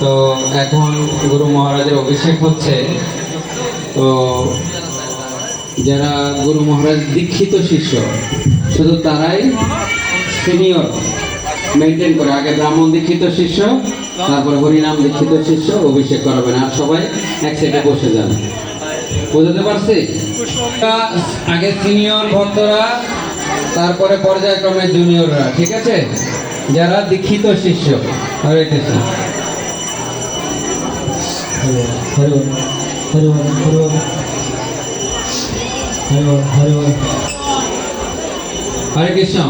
তো এখন গুরু মহারাজের অভিষেক হচ্ছে। তো যারা গুরু মহারাজ দীক্ষিত শিষ্য, শুধু তারাই সিনিয়র মেনটেন করে। আগে ব্রাহ্মণ দীক্ষিত শিষ্য, তারপর হরিনাম দীক্ষিত শিষ্য অভিষেক করাবেন। আর সবাই এক সাইডে বসে যান। বুঝতে পারছি? আগে সিনিয়র ভক্তরা, তারপরে পর্যায়ক্রমে জুনিয়ররা ঠিক আছে? যারা দীক্ষিত শিষ্য, হরে কৃষ্ণ। হরে কৃষ্ণ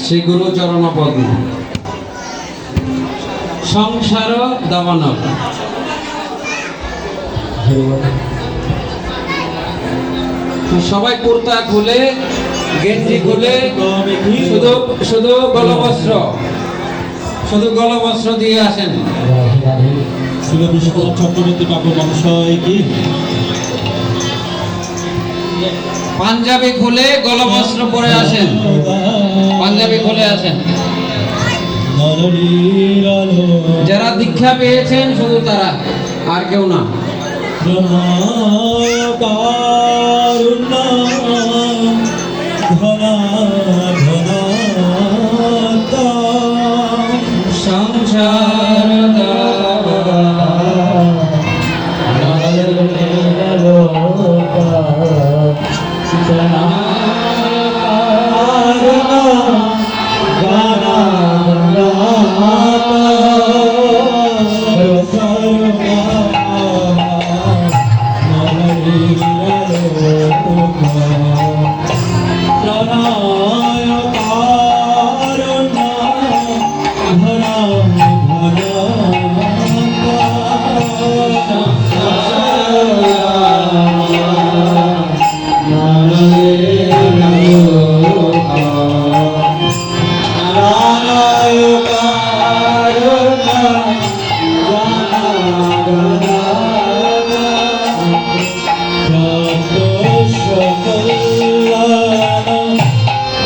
শ্রী গুরু চরণ পদ্ম সংসার দমনক সবাই কুর্তা খুলে গেঞ্জি খুলে শুধু শুধু গলবস্ত্র শুধু গলবস্ত্র দিয়ে আসেন। বিশ্বকর্মা চক্রবর্তী বাবু মহাশয় কি? পাঞ্জাবি খুলে গলবস্ত্র পরে আসেন। পাঞ্জাবি খুলে আসেন। যারা দীক্ষা পেয়েছেন শুধু তারা আর কেউ না। প্রণয় Arno, Arno,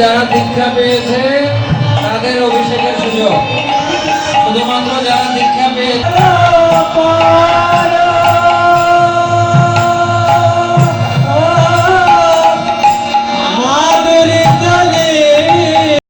যারা দীক্ষা পেয়েছে তাদের অভিষেকের সুযোগ। শুধুমাত্র যারা দীক্ষা পেয়েছে